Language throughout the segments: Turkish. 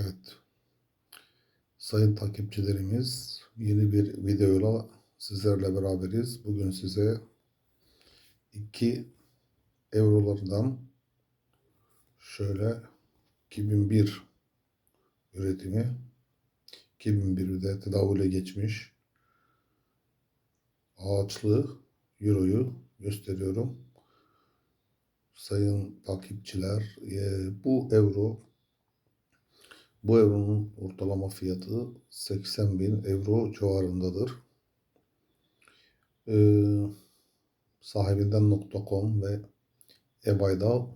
Evet. Sayın takipçilerimiz yeni bir videoyla sizlerle beraberiz. Bugün size 2 eurolardan şöyle 2001 üretimi 2001'de tedavüle geçmiş ağaçlı euroyu gösteriyorum. Sayın takipçiler e, bu euro bu euronun ortalama fiyatı 80 bin euro civarındadır. Ee, sahibinden.com ve eBay'da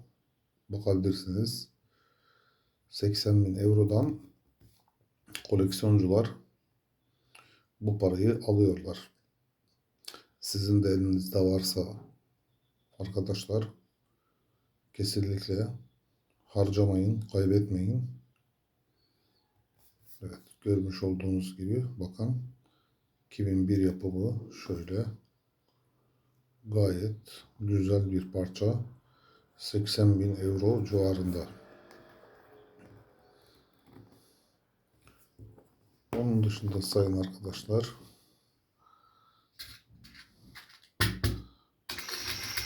bakabilirsiniz. 80 bin eurodan koleksiyoncular bu parayı alıyorlar. Sizin de elinizde varsa arkadaşlar kesinlikle harcamayın, kaybetmeyin. Evet, görmüş olduğunuz gibi bakın 2001 yapımı şöyle gayet güzel bir parça 80 bin euro civarında. Onun dışında sayın arkadaşlar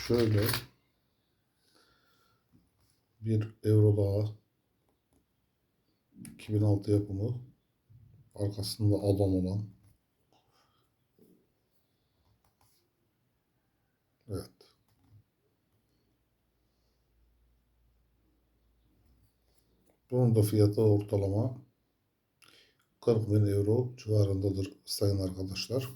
şöyle bir euro daha 2006 yapımı arkasında adam olan evet bunun da fiyatı ortalama 40 bin euro civarındadır sayın arkadaşlar.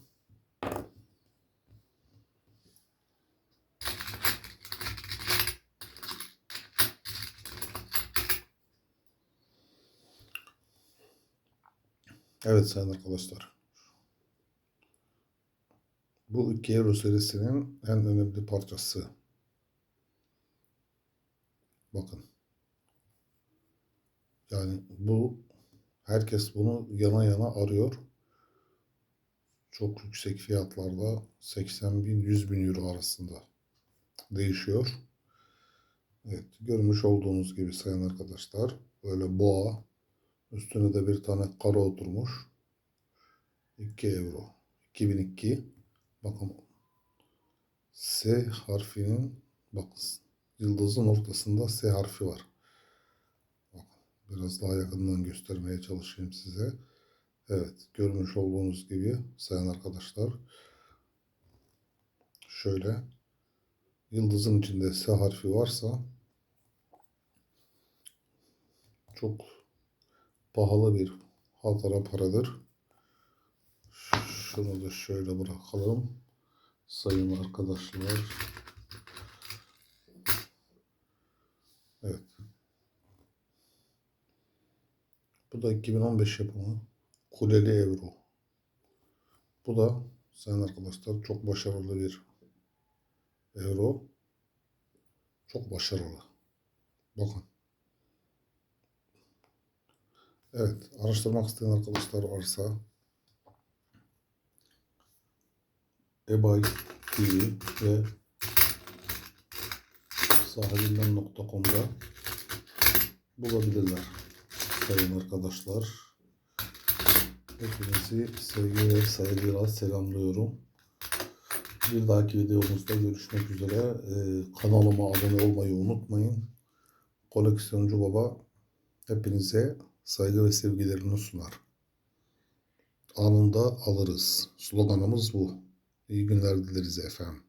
Evet sayın arkadaşlar. Bu 2 Euro serisinin en önemli parçası. Bakın. Yani bu herkes bunu yana yana arıyor. Çok yüksek fiyatlarda 80 bin 100 bin euro arasında değişiyor. Evet görmüş olduğunuz gibi sayın arkadaşlar böyle boğa Üstüne de bir tane kara oturmuş. 2 euro. 2002. Bakın S harfinin bakın yıldızın ortasında S harfi var. Bakın biraz daha yakından göstermeye çalışayım size. Evet görmüş olduğunuz gibi sayın arkadaşlar şöyle yıldızın içinde S harfi varsa çok pahalı bir hatıra paradır. Şunu da şöyle bırakalım. Sayın arkadaşlar. Evet. Bu da 2015 yapımı. Kuleli Euro. Bu da sayın arkadaşlar çok başarılı bir euro. Çok başarılı. Bakın. Evet, araştırmak isteyen arkadaşlar varsa eBay TV ve sahibinden.com'da bulabilirler sayın arkadaşlar. Hepinizi sevgi ve saygıyla selamlıyorum. Bir dahaki videomuzda görüşmek üzere. Ee, kanalıma abone olmayı unutmayın. Koleksiyoncu Baba hepinize saygı ve sevgilerini sunar. Anında alırız. Sloganımız bu. İyi günler dileriz efendim.